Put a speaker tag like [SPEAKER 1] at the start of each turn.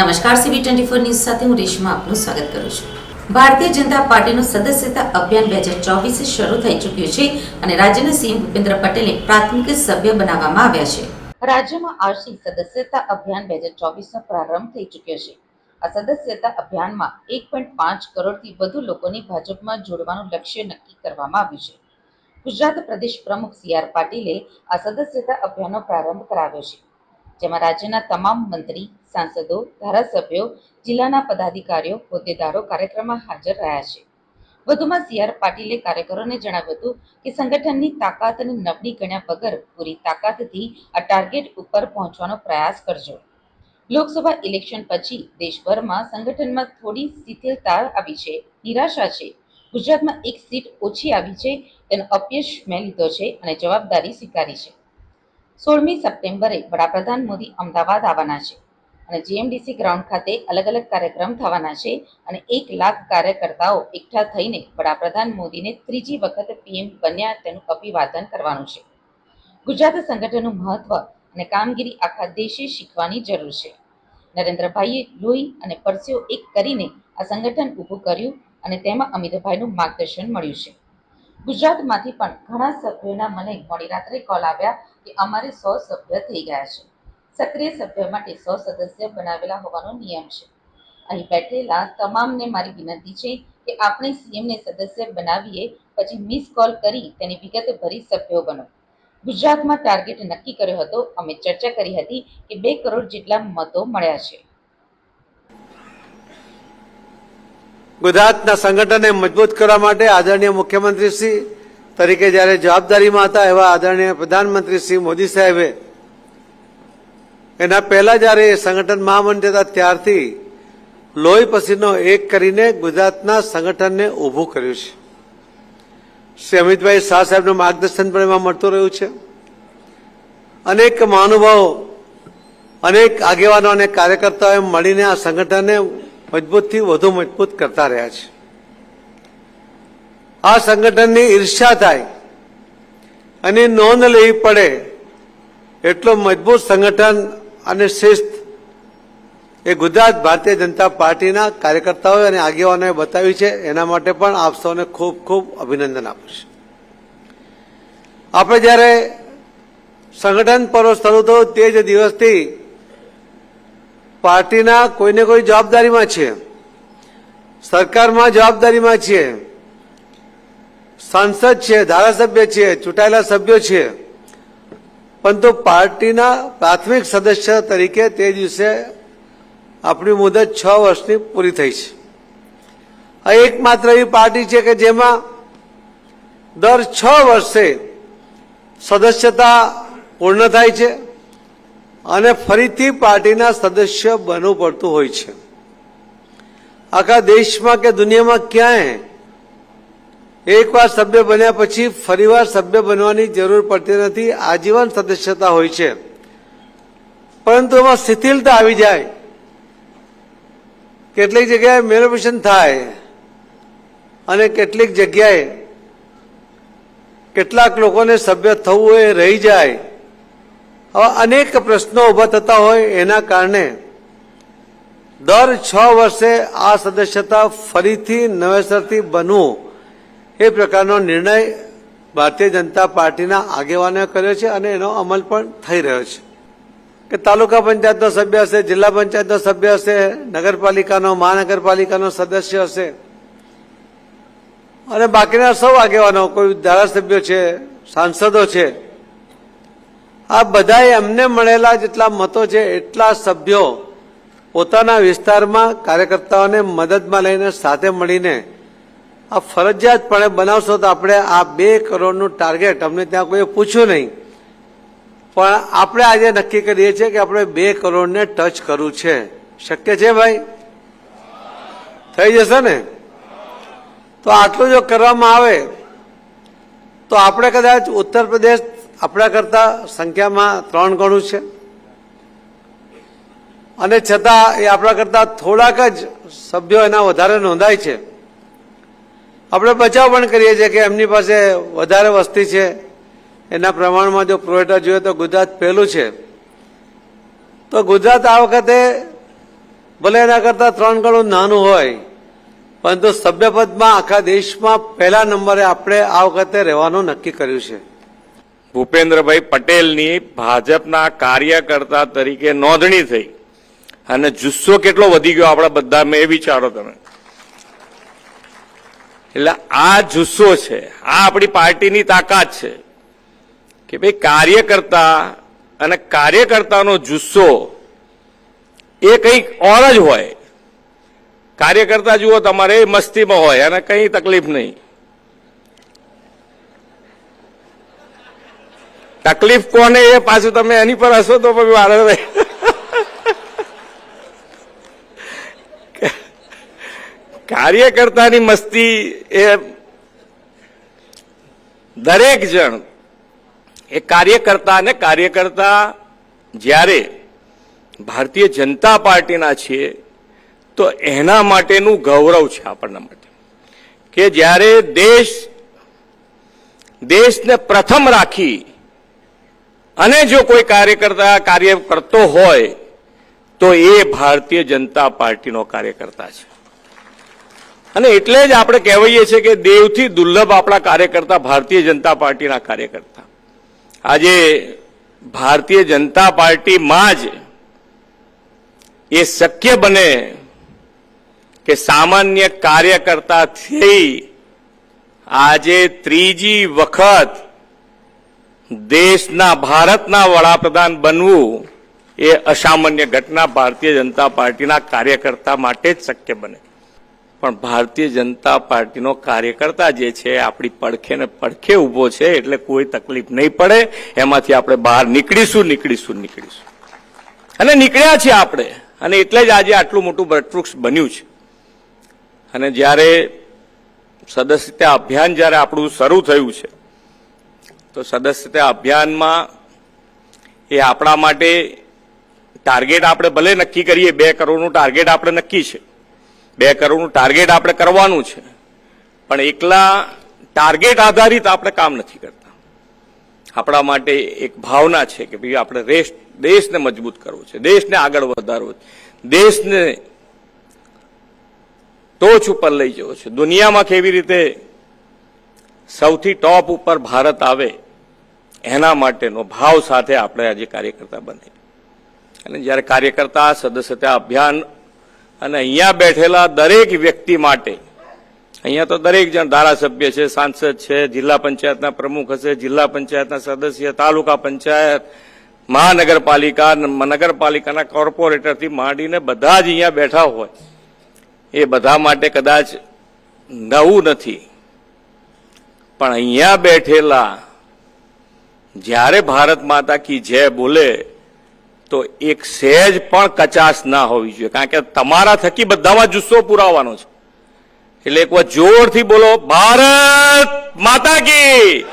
[SPEAKER 1] નમસ્કાર CB twenty four news સાથે હું રેશમા આપનું સ્વાગત કરું છું. ભારતીય જનતા પાર્ટીનું સદસ્યતા અભિયાન બે હજાર ચોવીસ શરૂ થઈ ચૂક્યું છે અને રાજ્યના સીએમ ભૂપેન્દ્ર પટેલે પ્રાથમિક સભ્ય બનાવવામાં આવ્યા છે. રાજ્યમાં આજથી સદસ્યતા અભિયાન બે હજાર ચોવીસનો પ્રારંભ થઈ ચૂક્યો છે. આ સદસ્યતા અભિયાનમાં એક પોઈન્ટ પાંચ કરોડથી વધુ લોકોની ભાજપમાં જોડવાનું લક્ષ્ય નક્કી કરવામાં આવ્યું છે. ગુજરાત પ્રદેશ પ્રમુખ સી આર પાટીલે આ સદસ્યતા અભિયાનનો પ્રારંભ કરાવ્યો છે. જેમાં રાજ્યના તમામ મંત્રી સાંસદો, ધારાસભ્યો, જિલ્લાના પદાધિકારીઓ, હોદ્દેદારો કાર્યક્રમમાં હાજર રહ્યા છે. વધુમાં સી આર પાટીલે કાર્યકરોને જણાવ્યું હતું કે સંગઠનની તાકાતને નબળી ગણ્યા વગર પૂરી તાકાતથી આ ટાર્ગેટ ઉપર પહોંચવાનો પ્રયાસ કરજો. લોકસભા ઇલેક્શન પછી દેશભરમાં સંગઠનમાં થોડી શિથિલતા આવી છે, નિરાશા છે. ગુજરાતમાં એક સીટ ઓછી આવી છે તેનો અપયશ મેં લીધો છે અને જવાબદારી સ્વીકારી છે. સોળમી સપ્ટેમ્બરે વડાપ્રધાન મોદી અમદાવાદ આવવાના છે. અને જીએમડીસી ગ્રાઉન્ડ ખાતે અલગ અલગ કાર્યક્રમ થવાના છે અને એક લાખ કાર્યકર્તાઓ એકઠા થઈને વડાપ્રધાન મોદીને ત્રીજી વખત પીએમ બન્યા તેનું અભિવાદન કરવાનું છે. ગુજરાત સંગઠનનું મહત્વ અને કામગીરી આખા દેશે શીખવાની જરૂર છે. નરેન્દ્રભાઈએ લોહી અને પરસેવો એક કરીને આ સંગઠન ઊભું કર્યું અને તેમાં અમિતભાઈનું માર્ગદર્શન મળ્યું છે. ગુજરાતમાંથી પણ ઘણા સભ્યોના મને મોડી રાત્રે કોલ આવ્યા કે અમારે સો સભ્ય થઈ ગયા છે. સક્રિય સભ્ય માટે સો સદસ્ય બનાવેલા હોવાનો નિયમ છે. અહીં બેઠેલા તમામને મારી વિનંતી છે કે આપણે સીએમને સદસ્ય બનાવીએ, પછી મિસ કોલ કરી તેની વિગત ભરી સભ્યો બનો. ગુજરાતમાં ટાર્ગેટ નક્કી કર્યો હતો, અમે ચર્ચા કરી હતી કે બે કરોડ જેટલા મતો મળ્યા છે.
[SPEAKER 2] ગુજરાતના સંગઠનને મજબૂત કરવા માટે આદરણીય મુખ્યમંત્રી શ્રી તરીકે જ્યારે જવાબદારીમાં હતા એવા આદરણીય પ્રધાનમંત્રી શ્રી મોદી સાહેબે એના પહેલા જ્યારે એ સંગઠન મહામંત્રી હતા, ત્યારથી લોહી પસીનો એક કરીને ગુજરાતના સંગઠનને ઊભું કર્યું છે. શ્રી અમિતભાઈ શાહ સાહેબનું માર્ગદર્શન પણ એમાં મળતું રહ્યું છે. અનેક મહાનુભાવો, અનેક આગેવાનો અને કાર્યકર્તાઓએ મળીને આ સંગઠનને મજબૂતથી વધુ મજબૂત કરતા રહ્યા છે. આ સંગઠનની ઈર્ષ્યા થાય અને નોંધ લેવી પડે એટલો મજબૂત સંગઠન અને શિસ્ત એ ગુજરાત ભારતીય જનતા પાર્ટીના કાર્યકર્તાઓ અને આગેવાનોએ બતાવી છે. એના માટે પણ આપ સૌને ખૂબ ખૂબ અભિનંદન આપું છું. આપણે જ્યારે સંગઠન પર્વ શરૂ થયું તે જ દિવસથી પાર્ટીના કોઈને કોઈ જવાબદારીમાં છે સરકારમાં જવાબદારીમાં છીએ. સાંસદ છે ધારાસભ્ય છે ચૂંટાયેલા સભ્યો છે પરંતુ પાર્ટીના પ્રાથમિક સદસ્ય તરીકે તે દિવસે આપણી મુદત છ વર્ષની પૂરી થઈ છે. આ એકમાત્ર એવી પાર્ટી છે કે જેમાં દર છ વર્ષે સદસ્યતા પૂર્ણ થાય છે અને ફરીથી પાર્ટીના સદસ્ય બનવું પડતું હોય છે. આખા દેશમાં કે દુનિયામાં ક્યાંય એકવાર સભ્ય બન્યા પછી ફરીવાર સભ્ય બનવાની જરૂર પડતી નથી, આજીવન સદસ્યતા હોય છે. પરંતુ એમાં શિથિલતા આવી જાય. કેટલીક જગ્યાએ મેનોપેશન થાય અને કેટલીક જગ્યાએ કેટલાક લોકોને સભ્ય થવું એ રહી જાય. હવે અનેક પ્રશ્નો ઊભા થતા હોય એના કારણે દર છ વર્ષે આ સદસ્યતા ફરીથી નવેસરથી બનવું એ પ્રકારનો નિર્ણય ભારતીય જનતા પાર્ટીના આગેવાનોએ કર્યો છે અને એનો અમલ પણ થઈ રહ્યો છે. કે તાલુકા પંચાયતનો સભ્ય હશે, જિલ્લા પંચાયતનો સભ્ય હશે, નગરપાલિકાનો, મહાનગરપાલિકાનો સદસ્ય હશે. અને બાકીના સૌ આગેવાનો, કોઈ ધારાસભ્યો છે, સાંસદો છે, આ બધા એમને મળેલા જેટલા મતો છે, એટલા સભ્યો પોતાના વિસ્તારમાં કાર્યકર્તાઓને મદદમાં લઈને સાથે મળીને આ ફરજિયાતપણે બનાવશો તો આપણે આ બે કરોડનું ટાર્ગેટ, અમને ત્યાં કોઈ પૂછ્યું નહીં. પણ આપણે આજે નક્કી કરીએ છીએ કે આપણે બે કરોડને ટચ કરવું છે. શક્ય છે ભાઈ? થઈ જશે ને? તો આટલું જો કરવામાં આવે, તો આપણે કદાચ ઉત્તર પ્રદેશ આપણા કરતા સંખ્યામાં ત્રણ ગણું છે. અને છતાં એ આપણા કરતા થોડાક જ સભ્યો એના વધારે નોંધાય છે. આપણે બચાવ પણ કરીએ છીએ કે એમની પાસે વધારે વસ્તી છે. એના પ્રમાણમાં જો પુરવઠા જોઈએ તો ગુજરાત પહેલું છે. તો ગુજરાત આ વખતે ભલે એના કરતા ત્રણ ગણું નાનું હોય, પરંતુ સભ્યપદમાં આખા દેશમાં પહેલા નંબરે આપણે આ વખતે રહેવાનું નક્કી કર્યું છે.
[SPEAKER 3] ભૂપેન્દ્રભાઈ પટેલની ભાજપના કાર્યકર્તા તરીકે નોંધણી થઈ. અને જુસ્સો કેટલો વધી ગયો આપણા બધા મેં વિચારો તમે. એટલે આ જુસ્સો છે, આ આપણી પાર્ટીની તાકાત છે કે ભાઈ કાર્યકર્તા અને કાર્યકર્તાનો જુસ્સો એ કંઈક ઓર જ હોય. કાર્યકર્તા જુઓ તમારે મસ્તીમાં હોય અને કંઈ તકલીફ નહીં. તકલીફ કોને? એ પાછું તમે એની પર હશો તો પછી વારે કાર્યકર્તાની મસ્તી એ દરેક જણ, એ કાર્યકર્તા અને કાર્યકર્તા જ્યારે ભારતીય જનતા પાર્ટીના છીએ, તો એના માટેનું ગૌરવ છે આપણના માટે. કે જ્યારે દેશ, દેશને પ્રથમ રાખી અને જો કોઈ કાર્યકર્તા કાર્ય કરતો હોય, તો એ ભારતીય જનતા પાર્ટીનો કાર્યકર્તા છે. અને એટલે જ આપણે કહેવાઈએ છીએ કે દેવથી દુર્લભ આપણા કાર્યકર્તા ભારતીય જનતા પાર્ટીના કાર્યકર્તા. આજે ભારતીય જનતા પાર્ટીમાં જ એ શક્ય બને કે સામાન્ય કાર્યકર્તાથી આજે ત્રીજી વખત દેશના ભારતના વડાપ્રધાન બનવું એ અસામાન્ય ઘટના ભારતીય જનતા પાર્ટીના કાર્યકર્તા માટે જ શક્ય બને. પણ ભારતીય જનતા પાર્ટીનો કાર્યકર્તા જે છે, આપણી પડખે ને પડખે ઊભો છે, એટલે કોઈ તકલીફ નહીં પડે. એમાંથી આપણે બહાર નીકળીશું નીકળીશું નીકળીશું. અને નીકળ્યા છીએ આપણે. અને એટલે જ આજે આટલું મોટું વટવૃક્ષ બન્યું છે. અને જ્યારે સદસ્યતા અભિયાન જ્યારે આપણું શરૂ થયું છે, તો સદસ્યતા અભિયાનમાં એ આપણા માટે ટાર્ગેટ આપણે ભલે નક્કી કરીએ, બે કરોડનું ટાર્ગેટ આપણે નક્કી છે. બે કરોડનું ટાર્ગેટ આપણે કરવાનું છે. પણ એકલા ટાર્ગેટ આધારિત આપણે કામ નથી કરતા. આપણા માટે એક ભાવના છે કે ભાઈ આપણે દેશ દેશને મજબૂત કરવો છે, દેશને આગળ વધારવો છે. દેશને ટોચ ઉપર લઈ જવો છે. દુનિયામાં કેવી રીતે સૌથી ટોપ ઉપર ભારત આવે, એના માટેનો ભાવ સાથે આપણે આજે કાર્યકર્તા બને. અને જ્યારે કાર્યકર્તા સદસ્યતા અભિયાન અને અહીંયા બેઠેલા દરેક વ્યક્તિ માટે, અહીંયા તો દરેક જણ ધારાસભ્ય છે, સાંસદ છે, જિલ્લા પંચાયતના પ્રમુખ હશે, જિલ્લા પંચાયતના સદસ્ય, તાલુકા પંચાયત, મહાનગરપાલિકા નગરપાલિકાના કોર્પોરેટરથી માંડીને બધા જ અહીંયા બેઠા હોય. એ બધા માટે કદાચ નવું નથી. પણ અહીંયા બેઠેલા, જ્યારે ભારત માતા કી જય બોલે તો એક સહેજ પણ કચાશ ના હોવી જોઈએ. કારણ કે તમારા થકી બધામાં જુસ્સો પુરાવાનો છે. એટલે એક વાર જોરથી બોલો, ભારત માતા કી.